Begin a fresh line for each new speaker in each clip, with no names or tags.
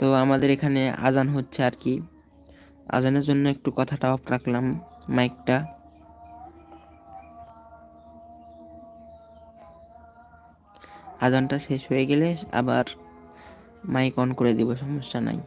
তো আমাদের এখানে আজান হচ্ছে আর কি। আজানের জন্য একটু কথাটা অফ রাখলাম মাইকটা আজানটা শেষ হয়ে গেলে আবার মাইক অন করে দিব, সমস্যা নাই।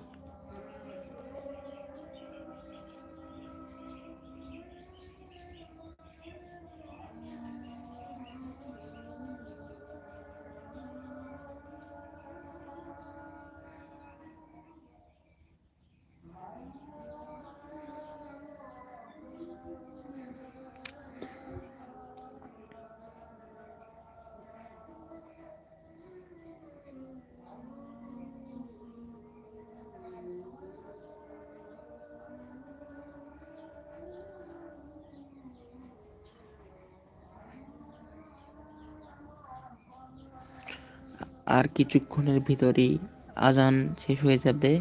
আর কিছুক্ষণের ভিতরেই আজান শেষ হয়ে যাবে।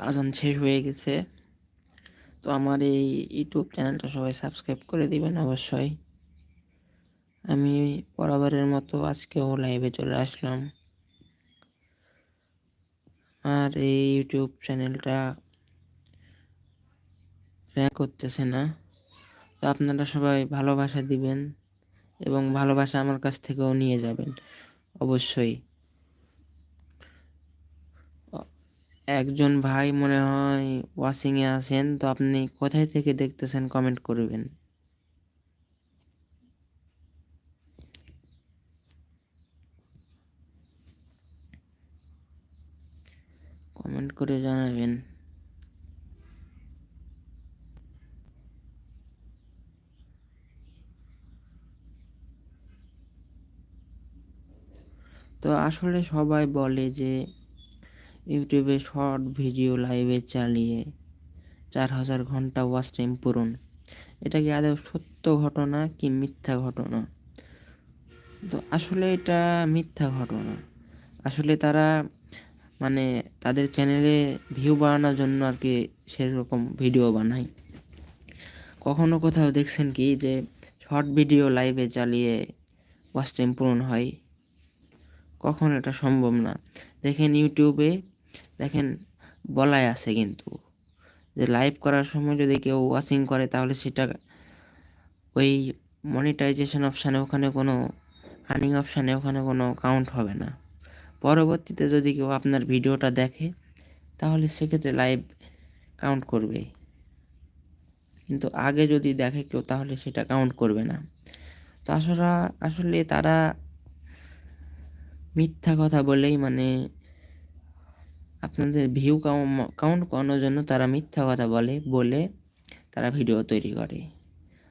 আজান শেষ হয়ে গেছে। তো আমার এই ইউটিউব চ্যানেলটা সবাই সাবস্ক্রাইব করে দিবেন অবশ্যই। আমি বরাবরের মতো আজকেও লাইভে চলে আসলাম। আর এই ইউটিউব চ্যানেলটা র্যাঙ্ক করতেছে না। তো আপনারা সবাই ভালোবাসা দিবেন এবং ভালোবাসা আমার কাছ থেকেও নিয়ে যাবেন। অবশ্যই। একজন ভাই মনে হয় ওয়াশিংয়ে আছেন, তো আপনি কোথায় থেকে দেখতেছেন কমেন্ট করবেন? কমেন্ট করে জানাবেন। তো আসলে সবাই বলে যে ইউটিউবে শর্ট ভিডিও লাইভে চালিয়ে চার হাজার ঘণ্টা ওয়াচ টাইম পূরণ এটা কি আদৌ সত্য ঘটনা কি মিথ্যা ঘটনা? তো আসলে এটা মিথ্যা ঘটনা। আসলে তারা মানে তাদের চ্যানেলে ভিউ বাড়ানোর জন্য আর কি সেরকম ভিডিও বানায়। কখনো কোথাও দেখছেন কি যে শর্ট ভিডিও লাইভে চালিয়ে ওয়াচ টাইম পূরণ হয়? কখন এটা সম্ভব না। দেখেন ইউটিউবে দেখেন, বলাই আছে কিন্তু যে লাইভ করার সময় যদি কেউ ওয়াচিং করে, তাহলে সেটা ওই মনিটাইজেশন অপশানে ওখানে কোনো আর্নিং অপশানে ওখানে কোনো কাউন্ট হবে না। পরবর্তীতে যদি কেউ আপনার ভিডিওটা দেখে, তাহলে সেক্ষেত্রে লাইভ কাউন্ট করবে। কিন্তু আগে যদি দেখে কেউ, তাহলে সেটা কাউন্ট করবে না। তো আসলে আসলে তারা মিথ্যা কথা বলেই মানে আপনাদের ভিউ কাউন্ট করানোর জন্য তারা মিথ্যা কথা বলে বলে তারা ভিডিও তৈরি করে।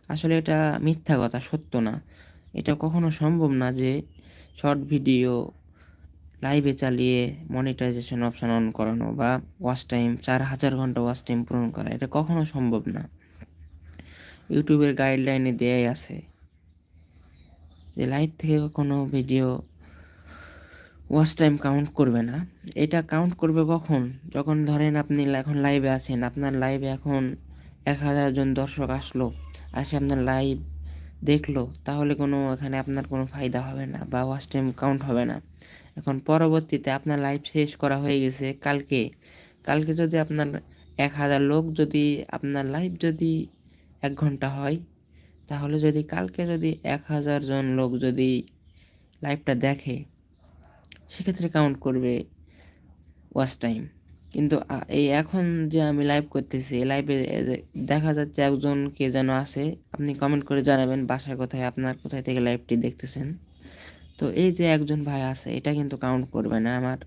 আসলে এটা মিথ্যা কথা, সত্য না। এটা কখনো সম্ভব না যে শর্ট ভিডিও লাইভে চালিয়ে মনিটাইজেশন অপশান অন করানো বা ওয়াচ টাইম চার হাজার ঘণ্টা ওয়াচ টাইম পূরণ করা, এটা কখনো সম্ভব না। ইউটিউবের গাইডলাইনে দেয়াই আছে যে লাইভ থেকে কখনো ভিডিও ওয়াচ টাইম কাউন্ট করবে না। এটা কাউন্ট করবে কখন? যখন ধরেন আপনি এখন লাইভে আছেন, আপনার লাইভে এখন এক হাজার জন দর্শক আসলো, আসে আপনার লাইভ দেখল, তাহলে কোনো এখানে আপনার কোনো ফায়দা হবে না বা ওয়াচ টাইম কাউন্ট হবে না। এখন পরবর্তীতে আপনার লাইভ শেষ করা হয়ে গেছে কালকে। কালকে যদি আপনার এক হাজার লোক যদি আপনার লাইভ যদি এক ঘণ্টা হয়, তাহলে যদি কালকে যদি এক হাজার জন লোক যদি লাইভটা দেখে সেক্ষেত্রে কাউন্ট করবে ওয়াচ টাইম কিন্তু এই এখন যে আমি লাইভ করতেছি লাইভে দেখা যাচ্ছে একজন কে যেন আছে, আপনি কমেন্ট করে জানাবেন বাসায় কোথায়, আপনার কোথায় থেকে লাইভটি দেখতেছেন। তো এই যে একজন ভাই আছে, এটা কিন্তু কাউন্ট করবে না আমার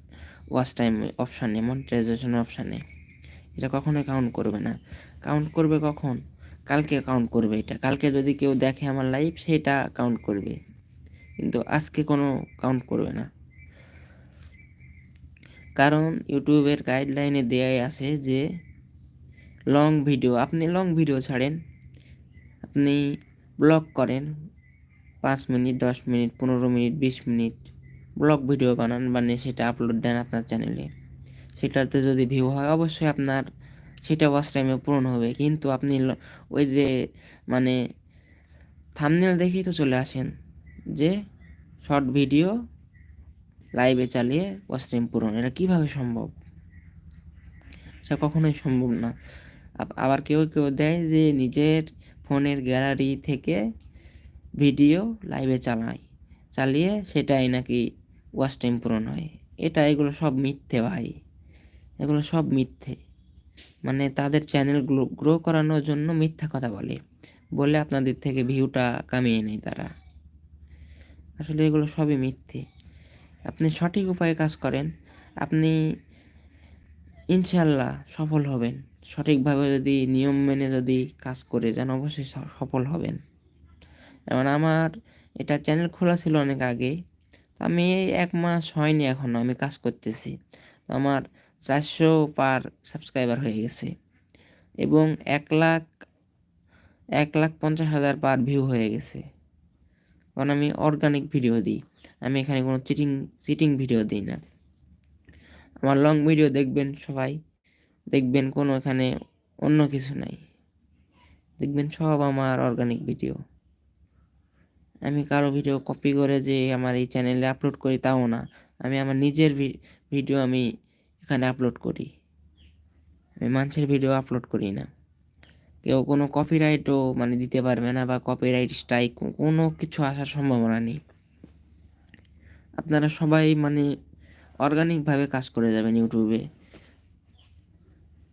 ওয়াচ টাইম অপশানে মনিটাইজেশন অপশানে এটা কখনোই কাউন্ট করবে না। কাউন্ট করবে কখন? কালকে কাউন্ট করবে এটা। কালকে যদি কেউ দেখে আমার লাইভ সেটা কাউন্ট করবে। কিন্তু আজকে কোনো কাউন্ট করবে না। কারণ ইউটিউবের গাইডলাইনে দেয়াই আছে যে লং ভিডিও আপনি লং ভিডিও ছাড়েন, আপনি ব্লগ করেন, পাঁচ মিনিট, দশ মিনিট, পনেরো মিনিট, বিশ মিনিট ব্লগ ভিডিও বানান, বানিয়ে সেটা আপলোড দেন আপনার চ্যানেলে সেটাতে যদি ভিউ হয়, অবশ্যই আপনার সেটা ওয়াচ টাইমে পূরণ হবে। কিন্তু আপনি ওই যে মানে থামনেল দেখেই তো চলে আসেন যে শর্ট ভিডিও লাইভে চালিয়ে ওয়াচ টাইম পূরণ। এটা কীভাবে সম্ভব? এটা কখনোই সম্ভব না। আবার কেউ কেউ দেয় যে নিজের ফোনের গ্যালারি থেকে ভিডিও লাইভে চালায়। চালিয়ে সেটাই নাকি ওয়াচ টাইম পূরণ হয়। এটা এগুলো সব মিথ্যে ভাই। এগুলো সব মিথ্যে। মানে তাদের চ্যানেলগুলো গ্রো করানোর জন্য মিথ্যা কথা বলে। বলে আপনাদের থেকে ভিউটা কামিয়ে নেয় তারা। আসলে এগুলো সবই মিথ্যে। আপনি সঠিক উপায়ে কাজ করেন, আপনি ইনশাল্লাহ সফল হবেন। সঠিকভাবে যদি নিয়ম মেনে যদি কাজ করে যান, অবশ্যই সফল হবেন। যেমন আমার এটা চ্যানেল খোলা ছিল অনেক আগে, তো আমি এক মাস হয়নি এখনও আমি কাজ করতেছি। তো আমার চারশো পার সাবস্ক্রাইবার হয়ে গেছে এবং এক লাখ এক লাখ পঞ্চাশ হাজার পার ভিউ হয়ে গেছে। কারণ আমি অর্গানিক ভিডিও দিই। আমি এখানে কোনো চিটিং চিটিং ভিডিও দিই না। আমার লং ভিডিও দেখবেন সবাই। দেখবেন কোনো এখানে অন্য কিছু নাই। দেখবেন সব আমার অর্গানিক ভিডিও আমি কারও ভিডিও কপি করে যে আমার এই চ্যানেলে আপলোড করি তাও না। আমি আমার নিজের ভিডিও আমি এখানে আপলোড করি। আমি মানুষের ভিডিও আপলোড করি না। কেউ কোনো কপিরাইটও মানে দিতে পারবে না বা কপিরাইট স্ট্রাইক কোনো কিছু আসার সম্ভাবনা নেই। আপনারা সবাই মানে অর্গানিকভাবে কাজ করে যাবেন ইউটিউবে।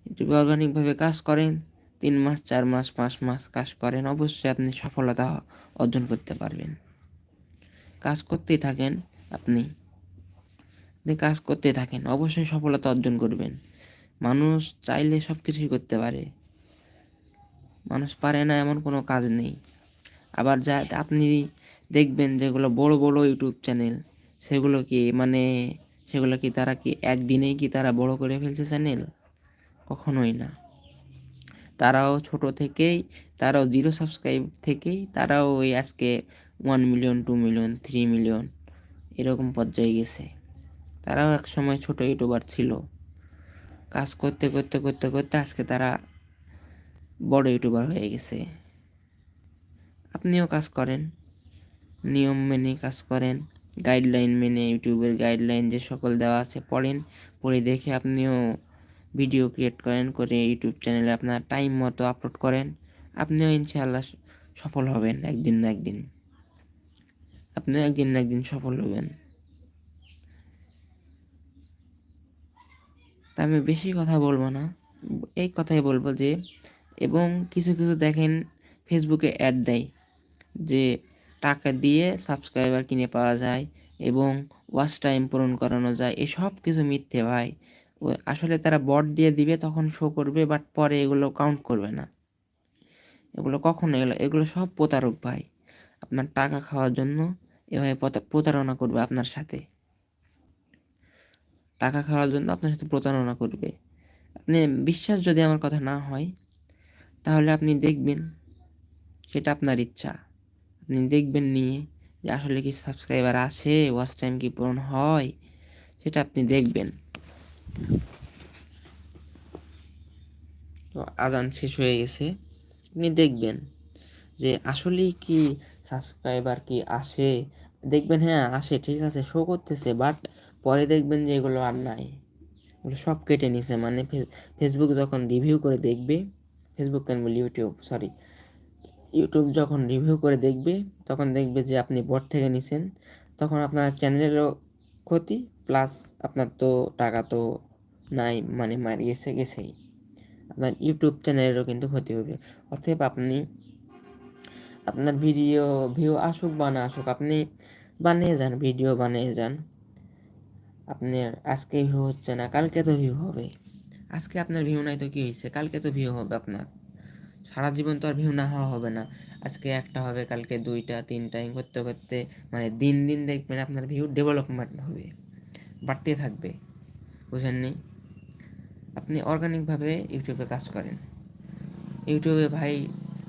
ইউটিউবে অর্গানিকভাবে কাজ করেন, তিন মাস, চার মাস, পাঁচ মাস কাজ করেন, অবশ্যই আপনি সফলতা অর্জন করতে পারবেন। কাজ করতেই থাকেন আপনি। কাজ করতে থাকেন, অবশ্যই সফলতা অর্জন করবেন। মানুষ চাইলে সব কিছুই করতে পারে। মানুষ পারে না এমন কোনো কাজ নেই। আবার যা, আপনি দেখবেন যেগুলো বড় বড় ইউটিউব চ্যানেল সেগুলো কি মানে সেগুলো কি তারা কি একদিনেই কি তারা বড় করে ফেলছে চ্যানেল কখনোই না। তারাও ছোট থেকেই, তারাও জিরো সাবস্ক্রাইব থেকেই, তারাও ওই আজকে one million two million three million এরকম পর্যায়ে গেছে। তারাও এক সময় ছোট ইউটিউবার ছিল। কাজ করতে করতে করতে করতে আজকে তারা বড় ইউটিউবার হয়ে গেছে। আপনিও কাজ করেন। নিয়ম মেনে কাজ করেন। গাইডলাইন মেনে, ইউটিউবের গাইডলাইন যে সকল দেওয়া আছে পড়েন, পড়ে দেখে আপনিও ভিডিও ক্রিয়েট করেন, করে ইউটিউব চ্যানেলে আপনার টাইম মতো আপলোড করেন। আপনিও ইনশাআল্লাহ সফল হবেন একদিন না একদিন। আপনিও একদিন না একদিন সফল হবেন। তা আমি বেশি কথা বলব না। এই কথাই বলব যে, এবং কিছু কিছু দেখেন ফেসবুকে অ্যাড দেয় যে টাকা দিয়ে সাবস্ক্রাইবার কিনে পাওয়া যায় এবং ওয়াচ টাইম পূরণ করানো যায় এসব কিছু মিথ্যে ভাই। আসলে তারা বট দিয়ে দিবে, তখন শো করবে বাট পরে এগুলো কাউন্ট করবে না। এগুলো কখনো এগুলো এগুলো সব প্রতারক ভাই। আপনার টাকা খাওয়ার জন্য এভাবে প্রতারণা করবে আপনার সাথে। টাকা খাওয়ার জন্য আপনার সাথে প্রতারণা করবে। আপনি বিশ্বাস যদি আমার কথা না হয়, তাহলে আপনি দেখবেন সেটা আপনার ইচ্ছা। আপনি দেখবেন নিয়ে যে আসলে কি সাবস্ক্রাইবার আসে ওয়াচ টাইম কি পূরণ হয়, সেটা আপনি দেখবেন। তো আজান শেষ হয়ে গেছে, আপনি দেখবেন যে আসলেই কি সাবস্ক্রাইবার কি আসে। দেখবেন হ্যাঁ আসে, ঠিক আছে শো করতেছে বাট পরে দেখবেন যে এগুলো আর নাই। এগুলো সব কেটে নিছে মানে ফেসবুক যখন রিভিউ করে দেখবে ফেসবুক কেন বলি ইউটিউব সরি ইউটিউব যখন রিভিউ করে দেখবে, তখন দেখবে যে আপনি বট থেকে নিছেন, তখন আপনার চ্যানেলেরও ক্ষতি প্লাস আপনার তো টাকা তো নাই মানে মার গেছে গেছেই। আপনার ইউটিউব চ্যানেলেরও কিন্তু ক্ষতি হবে। অতএব আপনি, আপনার ভিডিও ভিউ আসুক বা না আসুক, আপনি বানিয়ে যান ভিডিও বানিয়ে যান। আপনার আজকে ভিউ হচ্ছে না, কালকে তো ভিউ হবে। আজকে আপনার ভিউ নাই তো কী হয়েছে কালকে তো ভিউ হবে আপনার। সারা জীবন তো আর ভিউ না হওয়া হবে না। আজকে একটা হবে, কালকে দুইটা, তিনটা করতে করতে মানে দিন দিন দেখবেন আপনার ভিউ ডেভেলপমেন্ট হবে, বাড়তে থাকবে বুঝেননি আপনি অর্গানিকভাবে ইউটিউবে কাজ করেন। ইউটিউবে ভাই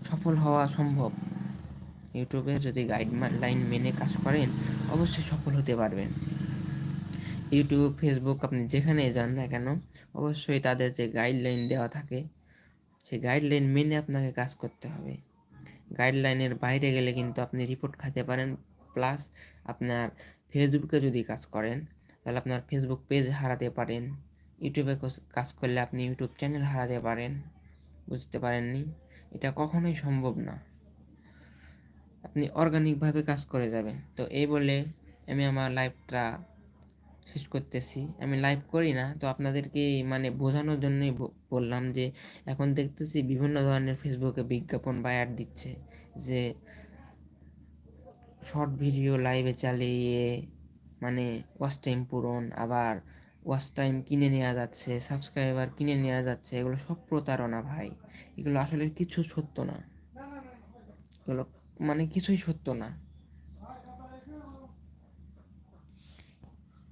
সফল হওয়া সম্ভব। ইউটিউবে যদি গাইডলাইন মেনে কাজ করেন, অবশ্যই সফল হতে পারবেন। ইউটিউব ফেসবুক আপনি যেখানে যান না কেন, অবশ্যই তাদের যে গাইডলাইন দেওয়া থাকে সেই গাইডলাইন মেনে আপনাকে কাজ করতে হবে। গাইডলাইনের বাইরে গেলে কিন্তু আপনি রিপোর্ট খাতে পারেন প্লাস আপনার ফেসবুকে যদি কাজ করেন, তাহলে আপনার ফেসবুক পেজ হারাতে পারেন। ইউটিউবে কাজ করলে আপনি ইউটিউব চ্যানেল হারাতে পারেন। বুঝতে পারেননি? এটা কখনোই সম্ভব না। আপনি অর্গানিকভাবে কাজ করে যাবেন। তো এই বলে আমি আমার লাইফটা শেষ করতেছি। আমি লাইভ করি না, তো আপনাদেরকে মানে বোঝানোর জন্যই বললাম যে, এখন দেখতেছি বিভিন্ন ধরনের ফেসবুকে বিজ্ঞাপন বা অ্যাড দিচ্ছে যে শর্ট ভিডিও লাইভে চালিয়ে মানে ওয়াচ টাইম পূরণ, আবার ওয়াচ টাইম কিনে নেওয়া যাচ্ছে সাবস্ক্রাইবার কিনে নেওয়া যাচ্ছে, এগুলো সব প্রতারণা ভাই। এগুলো আসলে কিছু সত্য না। এগুলো মানে কিছুই সত্য না।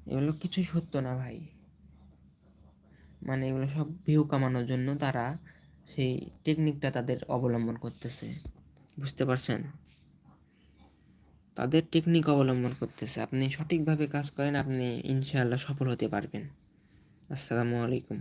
এগুলো কিছুই সত্য না ভাই। মানে এগুলো সব ভিউ কামানোর জন্য তারা সেই টেকনিকটা তাদের অবলম্বন করতেছে। বুঝতে পারছেন? তাদের টেকনিক অবলম্বন করতেছে। আপনি সঠিকভাবে কাজ করেন, আপনি ইনশাআল্লাহ সফল হতে পারবেন। আসসালামু আলাইকুম।